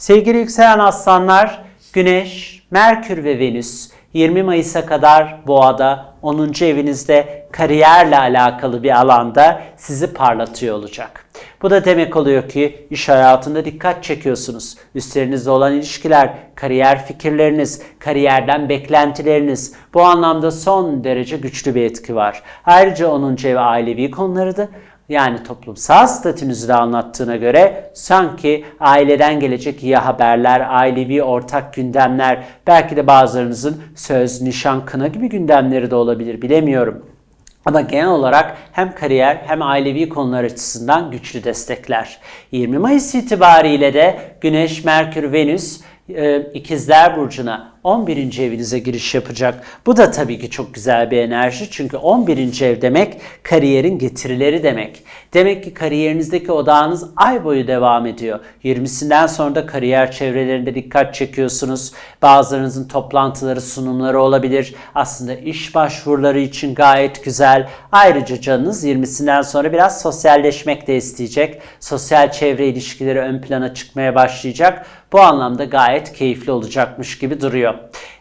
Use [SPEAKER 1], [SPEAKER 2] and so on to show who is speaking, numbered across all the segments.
[SPEAKER 1] Sevgili yükselen aslanlar, Güneş, Merkür ve Venüs 20 Mayıs'a kadar Boğa'da 10. evinizde kariyerle alakalı bir alanda sizi parlatıyor olacak. Bu da demek oluyor ki iş hayatında dikkat çekiyorsunuz. Üstlerinizle olan ilişkiler, kariyer fikirleriniz, kariyerden beklentileriniz bu anlamda son derece güçlü bir etki var. Ayrıca 10. ev ailevi konuları da yani toplumsal statünüzü de anlattığına göre sanki aileden gelecek iyi haberler, ailevi ortak gündemler, belki de bazılarınızın söz, nişan, kına gibi gündemleri de olabilir bilemiyorum. Ama genel olarak hem kariyer hem ailevi konular açısından güçlü destekler. 20 Mayıs itibariyle de Güneş, Merkür, Venüs e, İkizler Burcu'na 11. evinize giriş yapacak. Bu da tabii ki çok güzel bir enerji. Çünkü 11. ev demek kariyerin getirileri demek. Demek ki kariyerinizdeki odağınız ay boyu devam ediyor. 20'sinden sonra da kariyer çevrelerinde dikkat çekiyorsunuz. Bazılarınızın toplantıları, sunumları olabilir. Aslında iş başvuruları için gayet güzel. Ayrıca canınız 20'sinden sonra biraz sosyalleşmek de isteyecek. Sosyal çevre ilişkileri ön plana çıkmaya başlayacak. Bu anlamda gayet keyifli olacakmış gibi duruyor.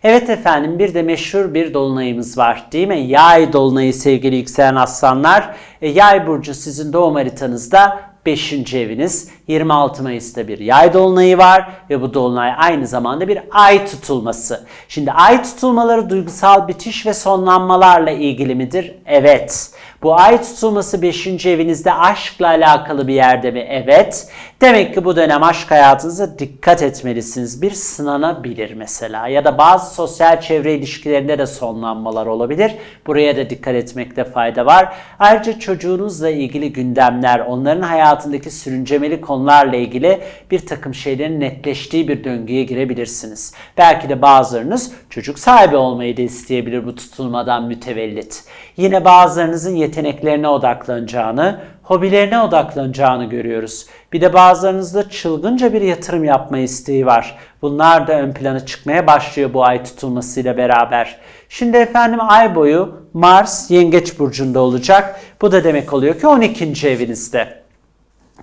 [SPEAKER 1] Evet efendim bir de meşhur bir dolunayımız var değil mi? Yay dolunayı sevgili yükselen aslanlar. E, yay burcu sizin doğum haritanızda 5. eviniz. 26 Mayıs'ta bir yay dolunayı var ve bu dolunay aynı zamanda bir ay tutulması. Şimdi ay tutulmaları duygusal bitiş ve sonlanmalarla ilgili midir? Evet. Bu ay tutulması 5. evinizde aşkla alakalı bir yerde mi? Evet. Demek ki bu dönem aşk hayatınıza dikkat etmelisiniz. Bir sınanabilir mesela ya da bazı sosyal çevre ilişkilerinde de sonlanmalar olabilir. Buraya da dikkat etmekte fayda var. Ayrıca çocuğunuzla ilgili gündemler, onların hayatındaki sürüncemeli konularla ilgili bir takım şeylerin netleştiği bir döngüye girebilirsiniz. Belki de bazılarınız çocuk sahibi olmayı da isteyebilir bu tutulmadan mütevellit. Yine bazılarınızın yeteneklerine odaklanacağını, hobilerine odaklanacağını görüyoruz. Bir de bazılarınızda çılgınca bir yatırım yapma isteği var. Bunlar da ön plana çıkmaya başlıyor bu ay tutulmasıyla beraber. Şimdi efendim ay boyu Mars Yengeç burcunda olacak. Bu da demek oluyor ki 12. evinizde.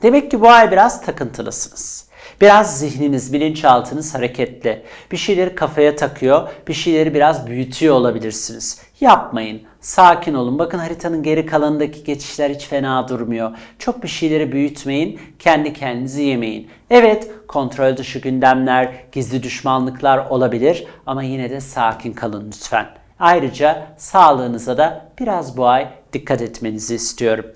[SPEAKER 1] Demek ki bu ay biraz takıntılısınız. Biraz zihniniz, bilinçaltınız hareketli. Bir şeyleri kafaya takıyor, bir şeyleri biraz büyütüyor olabilirsiniz. Yapmayın. Sakin olun. Bakın haritanın geri kalanındaki geçişler hiç fena durmuyor. Çok bir şeyleri büyütmeyin. Kendi kendinizi yemeyin. Evet, kontrol dışı gündemler, gizli düşmanlıklar olabilir ama yine de sakin kalın lütfen. Ayrıca sağlığınıza da biraz bu ay dikkat etmenizi istiyorum.